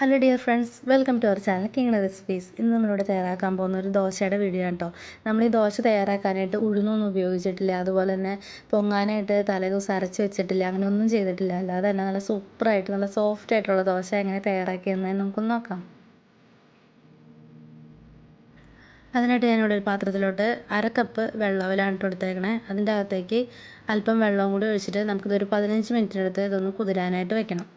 Hello dear friends welcome to our channel king recipes ഇന്ന് നമ്മളിവിടെ തയ്യാറാക്കാൻ പോകുന്ന ഒരു ദോശയുടെ വീഡിയോ ആണ് കേട്ടോ നമ്മൾ ഈ ദോശ തയ്യാറാക്കാനായിട്ട് ഉഴുന്നൊന്നും ഉപയോഗിച്ചിട്ടില്ല. അതുപോലെ തന്നെ പൊങ്ങാനായിട്ട് തലേദിവസം അരച്ച് വെച്ചിട്ടില്ല. അങ്ങനെ ഒന്നും ചെയ്തിട്ടില്ല. അല്ലാതെ തന്നെ നല്ല സൂപ്പറായിട്ട് നല്ല സോഫ്റ്റ് ആയിട്ടുള്ള ദോശ എങ്ങനെ തയ്യാറാക്കിയെന്ന് നമുക്കൊന്ന് നോക്കാം. അതിനായിട്ട് ഞാനിവിടെ ഒരു പാത്രത്തിലോട്ട് അര കപ്പ് വെള്ളവിലാണ് ഇട്ട് കൊടുത്തേക്കണേ അതിന്റെ അകത്തേക്ക് അല്പം വെള്ളവും കൂടി ഒഴിച്ചിട്ട് നമുക്കിതൊരു പതിനഞ്ച് മിനിറ്റിനടുത്ത് ഇതൊന്ന് കുതിരാനായിട്ട് വെക്കണം.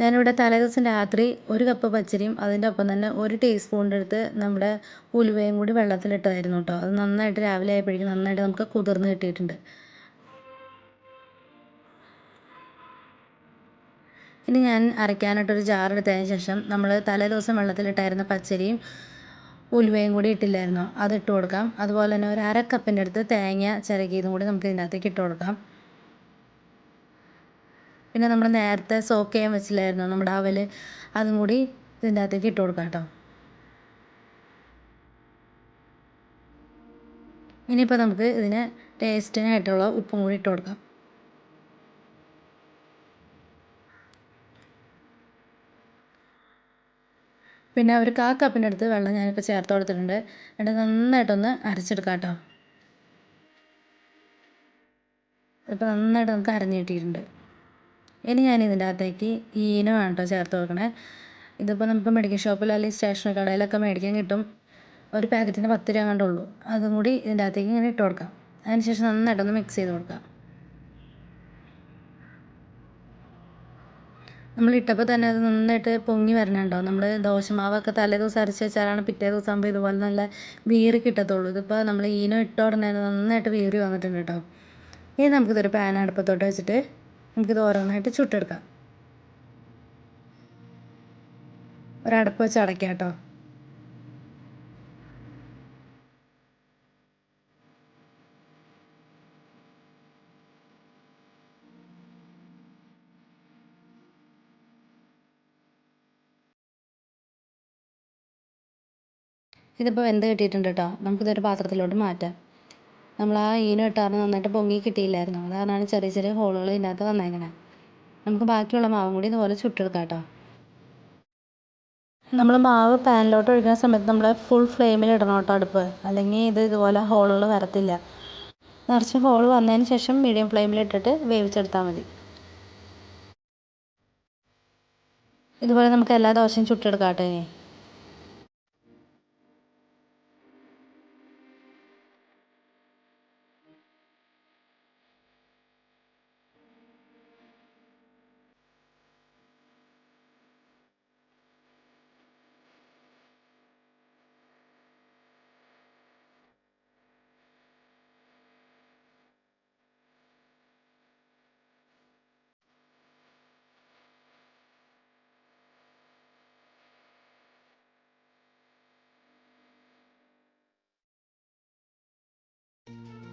ഞാനിവിടെ തലേദിവസം രാത്രി ഒരു കപ്പ് പച്ചരിയും അതിന്റെ ഒപ്പം തന്നെ ഒരു ടീസ്പൂണിന്റെ അടുത്ത് നമ്മുടെ ഉലുവയും കൂടി വെള്ളത്തിലിട്ടതായിരുന്നു കേട്ടോ. അത് നന്നായിട്ട് രാവിലെ ആയപ്പോഴേക്കും നന്നായിട്ട് നമുക്ക് കുതിർന്ന് കിട്ടിയിട്ടുണ്ട്. ഇനി ഞാൻ അരയ്ക്കാനായിട്ടൊരു ജാറെടുത്തതിന് ശേഷം നമ്മൾ തലേ ദിവസം വെള്ളത്തിലിട്ടായിരുന്ന പച്ചരിയും ഉലുവയും കൂടി ഇട്ടില്ലായിരുന്നോ? അത് കൊടുക്കാം. അതുപോലെ തന്നെ ഒരു അര കപ്പിന്റെ അടുത്ത് തേങ്ങ ചിരകിയതും കൂടി നമുക്ക് ഇതിനകത്തേക്ക് ഇട്ട് കൊടുക്കാം. പിന്നെ നമ്മൾ നേരത്തെ സോക്ക് ചെയ്യാൻ വെച്ചില്ലായിരുന്നോ? നമ്മുടെ അവൽ അതും കൂടി ഇതിന്റെ അകത്തേക്ക് ഇട്ട് കൊടുക്കാം കേട്ടോ. ഇനിയിപ്പോൾ നമുക്ക് ഇതിന് ടേസ്റ്റിനായിട്ടുള്ള ഉപ്പും കൂടി ഇട്ട് കൊടുക്കാം. പിന്നെ ഒരു കാ കപ്പിന്റെ അടുത്ത് വെള്ളം ഞാനിപ്പോൾ ചേർത്ത് കൊടുത്തിട്ടുണ്ട്. എന്നിട്ട് നന്നായിട്ടൊന്ന് അരച്ചെടുക്കാം കേട്ടോ. ഇപ്പോൾ നന്നായിട്ട് നമുക്ക് അരഞ്ഞു കിട്ടിയിട്ടുണ്ട്. ഇനി ഞാൻ ഇതിന്റെ അകത്തേക്ക് ഈനമാണ് കേട്ടോ ചേർത്ത് കൊടുക്കണേ ഇതിപ്പോൾ നമുക്ക് മെഡിക്കൽ ഷോപ്പിൽ അല്ലെങ്കിൽ സ്റ്റേഷനറി കടയിലൊക്കെ മേടിക്കാൻ കിട്ടും. ഒരു പാക്കറ്റിന് പത്ത് രൂപ കണ്ടേ ഉള്ളൂ. അതും കൂടി ഇതിന്റെ അകത്തേക്ക് ഇങ്ങനെ ഇട്ട് കൊടുക്കാം. അതിന് ശേഷം നന്നായിട്ടൊന്ന് മിക്സ് ചെയ്ത് കൊടുക്കാം. നമ്മൾ ഇട്ടപ്പോൾ തന്നെ അത് നന്നായിട്ട് പൊങ്ങി വരണുണ്ടാവും നമ്മൾ ദോശമാവൊക്കെ തലേ ദിവസം അരച്ച് വെച്ചാലാണ് പിറ്റേ ദിവസം ആകുമ്പോൾ ഇതുപോലെ നല്ല വീറി കിട്ടത്തുള്ളൂ. ഇതിപ്പോൾ നമ്മൾ ഈനോ ഇട്ട ഉടനെ നന്നായിട്ട് വീറി വന്നിട്ടുണ്ട് കേട്ടോ ഇനി നമുക്കിതൊരു പാൻ അടുപ്പത്തോട്ട് വെച്ചിട്ട് നമുക്കിത് ഓരോന്നായിട്ട് ചുട്ടെടുക്കാം. ഒരടപ്പ് വെച്ച് അടയ്ക്കാം കേട്ടോ. ഇതിപ്പോൾ വെന്ത് കിട്ടിയിട്ടുണ്ട് കേട്ടോ. നമുക്കിതൊരു പാത്രത്തിലോട്ട് മാറ്റാം. നമ്മൾ ആ ഈനം നന്നായിട്ട് പൊങ്ങി കിട്ടിയില്ലായിരുന്നു. അത് കാരണമാണ് ചെറിയ ചെറിയ ഹോളുകൾ ഇതിനകത്ത് വന്നേക്കണത് നമുക്ക് ബാക്കിയുള്ള മാവും കൂടി ഇതുപോലെ ചുട്ടെടുക്കാം കേട്ടോ നമ്മൾ മാവ് പാനിലോട്ട് ഒഴിക്കുന്ന സമയത്ത് നമ്മൾ ഫുൾ ഫ്ലെയിമിൽ ഇടണം കേട്ടോ അടുപ്പ്. അല്ലെങ്കിൽ ഇത് ഇതുപോലെ ഹോളുകൾ വരത്തില്ല. നിറച്ച് ഹോൾ വന്നതിന് ശേഷം മീഡിയം ഫ്ലെയിമിലിട്ടിട്ട് വേവിച്ചെടുത്താൽ മതി. ഇതുപോലെ നമുക്ക് എല്ലാ ദോശയും ചുട്ടെടുക്കാം ഇനി. you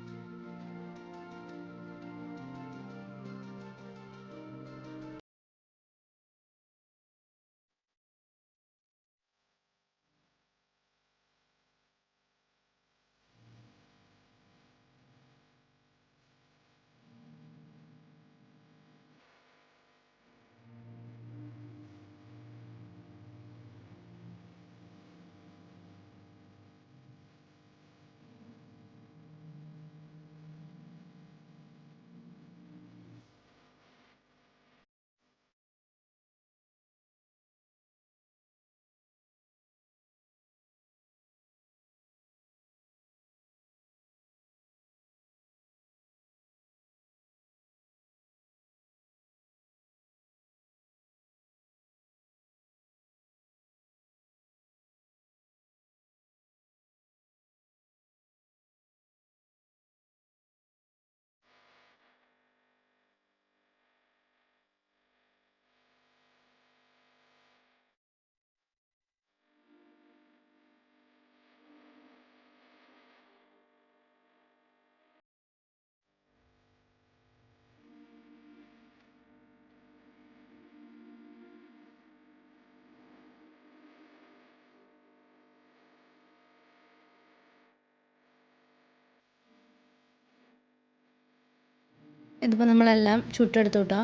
ഇതിപ്പോൾ നമ്മളെല്ലാം ചുട്ടെടുത്തു കേട്ടോ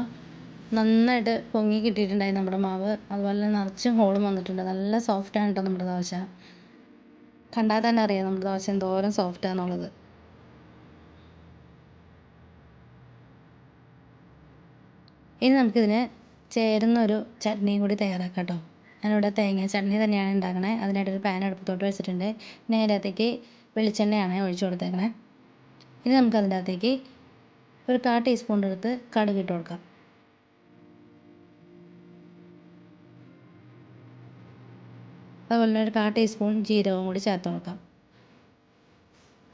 നന്നായിട്ട് പൊങ്ങി കിട്ടിയിട്ടുണ്ടായി നമ്മുടെ മാവ്. അതുപോലെ തന്നെ നിറച്ചും ഹോളും വന്നിട്ടുണ്ട്. നല്ല സോഫ്റ്റാണ് കേട്ടോ നമ്മുടെ ദോശ. കണ്ടാൽ തന്നെ അറിയാം നമ്മുടെ ദോശ എന്തോരം സോഫ്റ്റാണെന്നുള്ളത് ഇനി നമുക്കിതിന് ചേരുന്ന ഒരു ചട്നിയും കൂടി തയ്യാറാക്കാം കേട്ടോ ഞാനിവിടെ തേങ്ങ ചട്നി തന്നെയാണ് ഉണ്ടാക്കണേ. അതിനായിട്ടൊരു പാൻ അടുപ്പത്തോട്ട് വെച്ചിട്ടുണ്ട്. നേരത്തേക്ക് വെളിച്ചെണ്ണയാണ് ഒഴിച്ചു കൊടുത്തേക്കണേ. ഇനി നമുക്കതിന്റെ അകത്തേക്ക് ഒരു കാ ടീസ്പൂൺ എടുത്ത് കടുക് കൊടുക്കാം. അതുപോലെ തന്നെ ഒരു കാ ടീസ്പൂൺ ജീരകവും കൂടി ചേർത്ത് കൊടുക്കാം.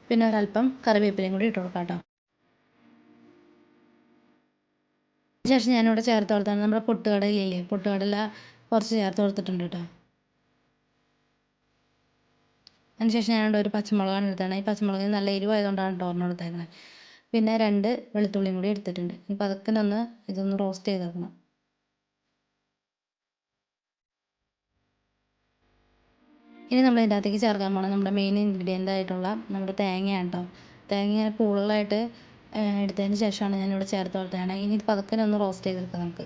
പിന്നെ ഒരല്പം കറിവേപ്പിലയും കൂടി ഇട്ട് കൊടുക്കാം കേട്ടോ. ശേഷം ഞാനിവിടെ ചേർത്ത് കൊടുത്താണ് നമ്മുടെ പൊട്ടുകടലയില്ലേ പൊട്ടുകടല കുറച്ച് ചേർത്ത് കൊടുത്തിട്ടുണ്ട് കേട്ടോ. അതിനുശേഷം ഞാനിവിടെ ഒരു പച്ചമുളകാണ് എടുത്തത്. ഈ പച്ചമുളക് നല്ല എരിവായതുകൊണ്ടാണ് കേട്ടോ ഒരെണ്ണം എടുത്തേക്കുന്നത് പിന്നെ രണ്ട് വെളുത്തുള്ളിയും കൂടി എടുത്തിട്ടുണ്ട്. ഇപ്പം അതൊക്കെ ഒന്ന് ഇതൊന്ന് റോസ്റ്റ് ചെയ്തെടുക്കണം. ഇനി നമ്മൾ ഇതിനകത്തേക്ക് ചേർക്കാൻ പോകണം നമ്മുടെ മെയിൻ ഇൻഗ്രീഡിയന്റ് ആയിട്ടുള്ള നമ്മുടെ തേങ്ങയാണ് കേട്ടോ തേങ്ങ കൂടുതലായിട്ട് എടുത്തതിന് ശേഷമാണ് ഞാനിവിടെ ചേർത്ത് കൊടുത്തതാണ് ഇനി പതുക്കെ ഒന്ന് റോസ്റ്റ് ചെയ്തെടുക്കാം നമുക്ക്.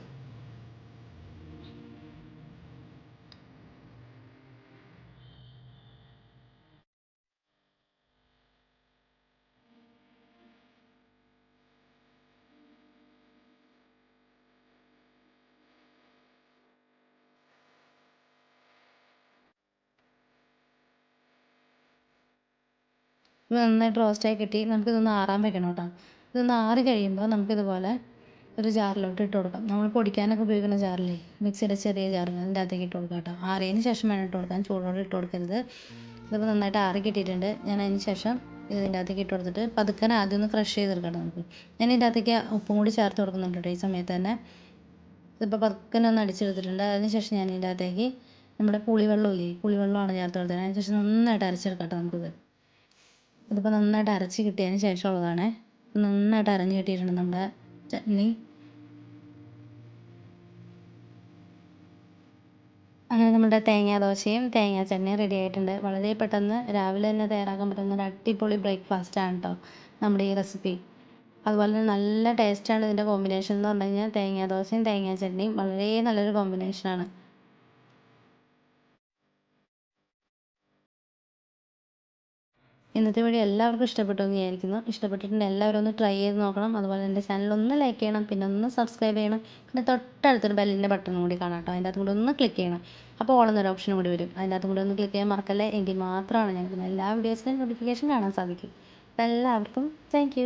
ഇത് നന്നായിട്ട് റോസ്റ്റായി കിട്ടി. നമുക്കിതൊന്ന് ആറാൻ വെക്കണം കേട്ടോ ഇതൊന്ന് ആറി കഴിയുമ്പോൾ നമുക്ക് ഇതുപോലെ ഒരു ജാറിലോട്ട് ഇട്ട് കൊടുക്കാം. നമ്മൾ പൊടിക്കാനൊക്കെ ഉപയോഗിക്കുന്ന ജാറില്ലേ? മിക്സിയുടെ ചെറിയ ജാർ അതിന്റെ അകത്തേക്ക് ഇട്ട് കൊടുക്കാം കേട്ടോ ആറിയതിന് ശേഷം വേണം ഇട്ട് കൊടുക്കാൻ. ചൂടോടെ ഇട്ട് കൊടുക്കരുത്. ഇതിപ്പോൾ നന്നായിട്ട് ആറി കിട്ടിയിട്ടുണ്ട്. ഞാൻ അതിന് ശേഷം ഇതിന്റെ അകത്തേക്ക് ഇട്ട് കൊടുത്തിട്ട് പതുക്കനെ ആദ്യം ഒന്ന് ക്രഷ് ചെയ്തെടുക്കണം നമുക്ക്. ഞാൻ ഇതിന്റെ അകത്തേക്ക് ഉപ്പും കൂടി ചേർത്ത് കൊടുക്കുന്നുണ്ട് കേട്ടോ ഈ സമയത്ത് തന്നെ. ഇതിപ്പോൾ പതുക്കനെ ഒന്ന് അടിച്ചെടുത്തിട്ടുണ്ട്. അതിന് ശേഷം ഞാൻ ഇതിന്റെ അകത്തേക്ക് നമ്മുടെ പുളിവെള്ളം ഇല്ലേ? പുളിവെള്ളമാണ് ചേർത്ത് കൊടുത്തത്. അതിന് ശേഷം നന്നായിട്ട് അരച്ചെടുക്കാം കേട്ടോ നമുക്കിത്. ഇതിപ്പോൾ നന്നായിട്ട് അരച്ച് കിട്ടിയതിന് ശേഷമുള്ളതാണ്. നന്നായിട്ട് അരഞ്ഞ് കിട്ടിയിട്ടുണ്ട് നമ്മുടെ ചട്നി. അങ്ങനെ നമ്മുടെ തേങ്ങാ ദോശയും തേങ്ങാ ചട്നിയും റെഡി ആയിട്ടുണ്ട്. വളരെ പെട്ടെന്ന് രാവിലെ തന്നെ തയ്യാറാക്കാൻ പറ്റുന്ന ഒരു അടിപൊളി ബ്രേക്ക്ഫാസ്റ്റ് ആണ് കേട്ടോ നമ്മുടെ ഈ റെസിപ്പി അതുപോലെ തന്നെ നല്ല ടേസ്റ്റാണ് ഇതിന്റെ കോമ്പിനേഷൻ എന്ന് പറഞ്ഞു കഴിഞ്ഞാൽ തേങ്ങാ ദോശയും തേങ്ങാ ചട്നിയും. വളരെ നല്ലൊരു കോമ്പിനേഷനാണ് ഇന്നത്തെ വീഡിയോ എല്ലാവർക്കും ഇഷ്ടപ്പെട്ടു എന്ന് വിചാരിക്കുന്നു. ഇഷ്ടപ്പെട്ടിട്ടുണ്ടെങ്കിൽ എല്ലാവരും ഒന്ന് ട്രൈ ചെയ്ത് നോക്കണം. അതുപോലെ എന്റെ ചാനൽ ഒന്ന് ലൈക്ക് ചെയ്യണം. പിന്നെ ഒന്ന് സബ്സ്ക്രൈബ് ചെയ്യണം. പിന്നെ തൊട്ടടുത്തൊരു ബെല്ലിന്റെ ബട്ടൺ കൂടി കാണാം കേട്ടോ. അതിന്റെ അകത്തും കൂടി ഒന്ന് ക്ലിക്ക് ചെയ്യണം. അപ്പോൾ ഓളെന്നൊരു ഓപ്ഷൻ കൂടി വരും. അതിന്റെ അകത്തും കൂടി ഒന്ന് ക്ലിക്ക് ചെയ്യാൻ മറക്കല്ലേ? എങ്കിൽ മാത്രമാണ് ഞങ്ങൾക്ക് എല്ലാ വീഡിയോസിനും നോട്ടിഫിക്കേഷൻ കാണാൻ സാധിക്കും. എല്ലാവർക്കും താങ്ക്